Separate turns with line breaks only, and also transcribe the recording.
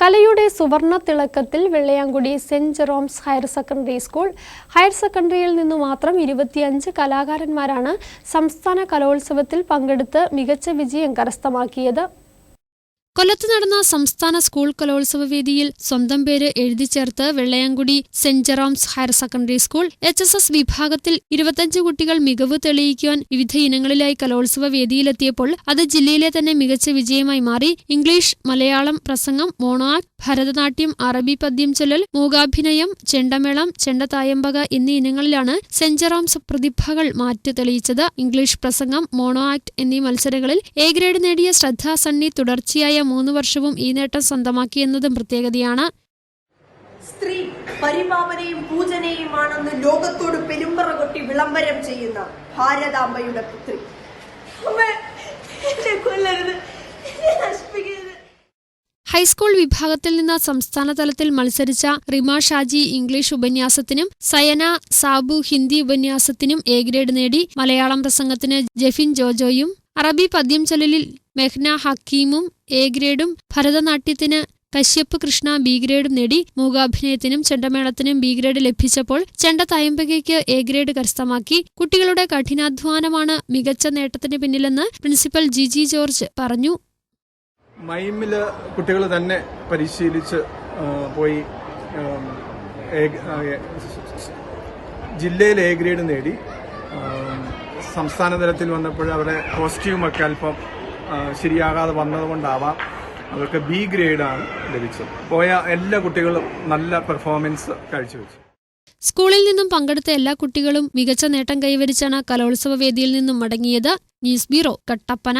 കലയുടെ സുവർണ തിളക്കത്തിൽ Vellayamkudy saint Jerome's higher secondary school. Higher സെക്കൻഡറിയിൽ നിന്ന് മാത്രം ഇരുപത്തിയഞ്ച് കലാകാരന്മാരാണ് സംസ്ഥാന കലോത്സവത്തിൽ പങ്കെടുത്ത് മികച്ച വിജയം കരസ്ഥമാക്കിയത്.
കൊല്ലത്ത് നടന്ന സംസ്ഥാന സ്കൂൾ കലോത്സവ വേദിയിൽ സ്വന്തം പേര് എഴുതി ചേർത്ത് Vellayamkudy saint Jerome's higher secondary school H S S വിഭാഗത്തിൽ ഇരുപത്തഞ്ച് കുട്ടികൾ മികവ് തെളിയിക്കുവാൻ വിവിധ ഇനങ്ങളിലായി കലോത്സവ വേദിയിലെത്തിയപ്പോൾ അത് ജില്ലയിലെ തന്നെ മികച്ച വിജയമായി മാറി. ഇംഗ്ലീഷ് മലയാളം പ്രസംഗം മോണോ ആക്ട് ഭരതനാട്യം അറബി പദ്യം ചൊല്ലൽ മൂകാഭിനയം ചെണ്ടമേളം ചെണ്ടതായമ്പക എന്നീ ഇനങ്ങളിലാണ് സെന്റ് പ്രതിഭകൾ മാറ്റു തെളിയിച്ചത്. ഇംഗ്ലീഷ് പ്രസംഗം മോണോ ആക്ട് എന്നീ മത്സരങ്ങളിൽ എ ഗ്രേഡ് നേടിയ ശ്രദ്ധാ സണ്ണി തുടർച്ചയായ മൂന്ന് വർഷവും ഈ നേട്ടം സ്വന്തമാക്കിയെന്നതും പ്രത്യേകതയാണ്.
സ്ത്രീ പരിപാവനയും പൂജനയുമാണെന്ന് ലോകത്തോട് പെരുമ്പറ കൊട്ടി വിളംബരം ചെയ്യുന്ന ഭാരതാംബയുടെ പുത്രി അമ്മേ, എന്നെ കൊല്ലരുത് എന്നെ നശിപ്പിക്കരുത്
ഹൈസ്കൂൾ വിഭാഗത്തിൽ നിന്ന് സംസ്ഥാനതലത്തിൽ മത്സരിച്ച റിമ ഷാജി ഇംഗ്ലീഷ് ഉപന്യാസത്തിനും സയന സാബു ഹിന്ദി ഉപന്യാസത്തിനും എ ഗ്രേഡ് നേടി മലയാളം പ്രസംഗത്തിന് ജെഫിൻ ജോജോയും അറബി പദ്യം ചൊല്ലലിൽ മെഹ്ന ഹക്കീമും എ ഗ്രേഡും ഭരതനാട്യത്തിന് കശ്യപ്പ് കൃഷ്ണ ബി ഗ്രേഡും നേടി മൂകാഭിനയത്തിനും ചെണ്ടമേളത്തിനും ബി ഗ്രേഡ് ലഭിച്ചപ്പോൾ ചെണ്ട തയമ്പകയ്ക്ക് എ ഗ്രേഡ് കരസ്ഥമാക്കി. കുട്ടികളുടെ കഠിനാധ്വാനമാണ് മികച്ച നേട്ടത്തിന് പിന്നിലെന്ന് പ്രിൻസിപ്പൽ ജിജി ജോർജ് പറഞ്ഞു.
മൈമിൽ കുട്ടികൾ തന്നെ പരിശീലിച്ച് പോയി ജില്ലയിൽ എ ഗ്രേഡ് നേടി. സംസ്ഥാന തലത്തിൽ വന്നപ്പോൾ അവരുടെ കോസ്റ്റ്യൂമൊക്കെ അല്പം ശരിയാകാതെ വന്നതുകൊണ്ടാവാം അവർക്ക് ബി ഗ്രേഡാണ് ലഭിച്ചത്. പോയ എല്ലാ കുട്ടികളും നല്ല പെർഫോമൻസ് കാഴ്ചവെച്ചു
സ്കൂളിൽ നിന്നും പങ്കെടുത്ത എല്ലാ കുട്ടികളും മികച്ച നേട്ടം കൈവരിച്ചാണ് കലോത്സവ വേദിയിൽ നിന്നും മടങ്ങിയത്. News bureau Kattappana.